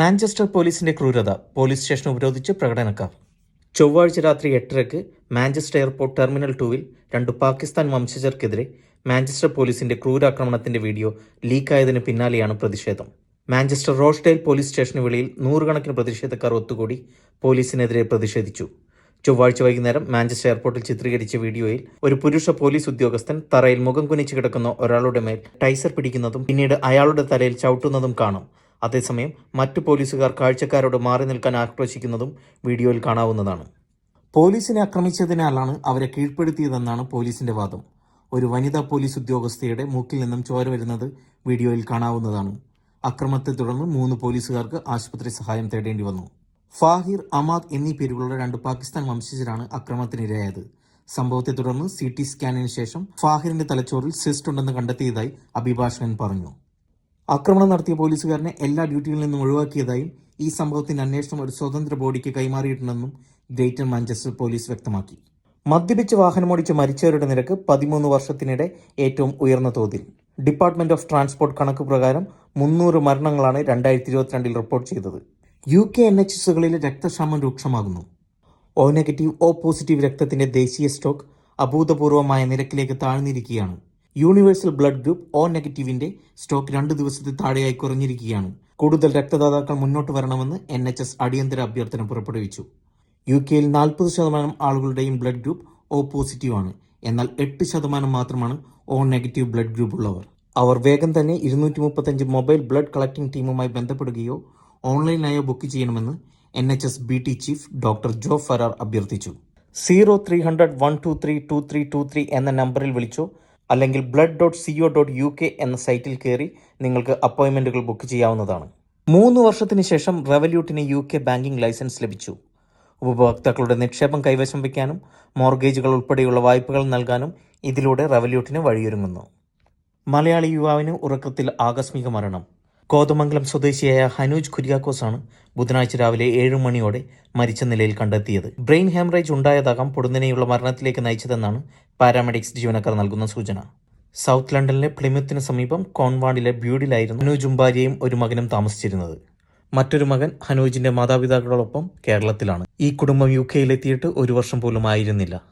Manchester പോലീസിന്റെ ക്രൂരത police station ഉപരോധിച്ച് പ്രകടനക്കാർ. ചൊവ്വാഴ്ച രാത്രി എട്ടരയ്ക്ക് മാഞ്ചസ്റ്റർ എയർപോർട്ട് ടെർമിനൽ ടൂവിൽ രണ്ട് പാകിസ്ഥാൻ വംശജർക്കെതിരെ മാഞ്ചസ്റ്റർ പോലീസിന്റെ ക്രൂരാക്രമണത്തിന്റെ വീഡിയോ ലീക്കായതിന് പിന്നാലെയാണ് പ്രതിഷേധം. മാഞ്ചസ്റ്റർ റോഷ്ഡെയിൽ പോലീസ് സ്റ്റേഷന് വെളിയിൽ നൂറുകണക്കിന് പ്രതിഷേധക്കാർ ഒത്തുകൂടി പോലീസിനെതിരെ പ്രതിഷേധിച്ചു. ചൊവ്വാഴ്ച വൈകുന്നേരം മാഞ്ചസ്റ്റർ എയർപോർട്ടിൽ ചിത്രീകരിച്ച വീഡിയോയിൽ ഒരു പുരുഷ പോലീസ് ഉദ്യോഗസ്ഥൻ തറയിൽ മുഖം കുനിച്ചു കിടക്കുന്ന ഒരാളുടെ മേൽ ടൈസർ പിടിക്കുന്നതും പിന്നീട് അയാളുടെ തലയിൽ ചവിട്ടുന്നതും കാണാം. അതേസമയം മറ്റു പോലീസുകാർ കാഴ്ചക്കാരോട് മാറി നിൽക്കാൻ ആക്രോശിക്കുന്നതും വീഡിയോയിൽ കാണാവുന്നതാണ്. പോലീസിനെ ആക്രമിച്ചതിനാലാണ് അവരെ കീഴ്പ്പെടുത്തിയതെന്നാണ് പോലീസിന്റെ വാദം. ഒരു വനിതാ പോലീസ് ഉദ്യോഗസ്ഥയുടെ മൂക്കിൽ നിന്നും ചോര വരുന്നത് വീഡിയോയിൽ കാണാവുന്നതാണ്. അക്രമത്തെ തുടർന്ന് മൂന്ന് പോലീസുകാർക്ക് ആശുപത്രി സഹായം തേടേണ്ടി വന്നു. ഫാഹിർ അമാദ് എന്നീ പേരുകളുടെ രണ്ട് പാകിസ്ഥാൻ വംശജരാണ് അക്രമത്തിനിരയായത്. സംഭവത്തെ തുടർന്ന് സി ടി സ്കാനിന് ശേഷം ഫാഹിറിന്റെ തലച്ചോറിൽ സിസ്റ്റ് ഉണ്ടെന്ന് കണ്ടെത്തിയതായി അഭിഭാഷകൻ പറഞ്ഞു. ആക്രമണം നടത്തിയ പോലീസുകാരനെ എല്ലാ ഡ്യൂട്ടിയിൽ നിന്നും ഒഴിവാക്കിയതായും ഈ സംഭവത്തിന്റെ അന്വേഷണം ഒരു സ്വതന്ത്ര ബോഡിക്ക് കൈമാറിയിട്ടുണ്ടെന്നും ഗ്രേറ്റർ മാഞ്ചസ്റ്റർ പോലീസ് വ്യക്തമാക്കി. മദ്യപിച്ച് വാഹനമോടിച്ച് മരിച്ചവരുടെ നിരക്ക് പതിമൂന്ന് വർഷത്തിനിടെ ഏറ്റവും ഉയർന്ന തോതിൽ. ഡിപ്പാർട്ട്മെന്റ് ഓഫ് ട്രാൻസ്പോർട്ട് കണക്ക് പ്രകാരം മുന്നൂറ് മരണങ്ങളാണ് രണ്ടായിരത്തി ഇരുപത്തിരണ്ടിൽ റിപ്പോർട്ട് ചെയ്തത്. യു കെ എൻ എച്ച് എസുകളിലെ രക്തക്ഷാമം രൂക്ഷമാകുന്നു. ഒ നെഗറ്റീവ് ഒ പോസിറ്റീവ് രക്തത്തിന്റെ ദേശീയ സ്റ്റോക്ക് അഭൂതപൂർവമായ നിരക്കിലേക്ക് താഴ്ന്നിരിക്കുകയാണ്. യൂണിവേഴ്സൽ ബ്ലഡ് ഗ്രൂപ്പ് ഒ നെഗറ്റീവിന്റെ സ്റ്റോക്ക് രണ്ട് ദിവസത്തിൽ താഴെയായി കുറഞ്ഞിരിക്കുകയാണ്. കൂടുതൽ രക്തദാതാക്കൾ മുന്നോട്ട് വരണമെന്ന് എൻ എച്ച് എസ് അടിയന്തര അഭ്യർത്ഥന പുറപ്പെടുവിച്ചു. യു കെയിൽ നാൽപ്പത് ശതമാനം ആളുകളുടെയും ബ്ലഡ് ഗ്രൂപ്പ് ഒ പോസിറ്റീവ് ആണ്. എന്നാൽ എട്ട് ശതമാനം മാത്രമാണ് ഒ നെഗറ്റീവ് ബ്ലഡ് ഗ്രൂപ്പ് ഉള്ളവർ. അവർ വേഗം തന്നെ ഇരുന്നൂറ്റി മുപ്പത്തഞ്ച് മൊബൈൽ ബ്ലഡ് കളക്ടിംഗ് ടീമുമായി ബന്ധപ്പെടുകയോ ഓൺലൈനായോ ബുക്ക് ചെയ്യണമെന്ന് N H S B T chief doctor Jo Farrar അഭ്യർത്ഥിച്ചു. Zero three hundred one two three two three two three എന്ന നമ്പറിൽ വിളിച്ചോ അല്ലെങ്കിൽ blood dot C O dot U K എന്ന സൈറ്റിൽ കയറി നിങ്ങൾക്ക് അപ്പോയിൻമെന്റുകൾ ബുക്ക് ചെയ്യാവുന്നതാണ്. മൂന്ന് വർഷത്തിന് ശേഷം റെവല്യൂട്ടിന് യു കെ ബാങ്കിംഗ് ലൈസൻസ് ലഭിച്ചു. ഉപഭോക്താക്കളുടെ നിക്ഷേപം കൈവശം വയ്ക്കാനും മോർഗേജുകൾ ഉൾപ്പെടെയുള്ള വായ്പകൾ നൽകാനും ഇതിലൂടെ റവല്യൂട്ടിന് വഴിയൊരുങ്ങുന്നു. മലയാളി യുവാവിന് ഉറക്കത്തിൽ ആകസ്മിക മരണം. കോതമംഗലം സ്വദേശിയായ ഹനൂജ് കുര്യാക്കോസാണ് ബുധനാഴ്ച രാവിലെ ഏഴ് മണിയോടെ മരിച്ച നിലയിൽ കണ്ടെത്തിയത്. ബ്രെയിൻ ഹാമറേജ് ഉണ്ടായതാകാം പൊടുന്നനെയുള്ള മരണത്തിലേക്ക് നയിച്ചതെന്നാണ് പാരാമെഡിക്സ് ജീവനക്കാർ നൽകുന്ന സൂചന. സൗത്ത് ലണ്ടനിലെ പ്ലിമത്തിന് സമീപം കോൺവാണിലെ ബ്യൂഡിലായിരുന്നു ഹനൂജും ഭാര്യയും ഒരു മകനും താമസിച്ചിരുന്നത്. മറ്റൊരു മകൻ ഹനൂജിന്റെ മാതാപിതാക്കളോടൊപ്പം കേരളത്തിലാണ്. ഈ കുടുംബം യു കെയിലെത്തിയിട്ട് ഒരു വർഷം പോലും ആയിരുന്നില്ല.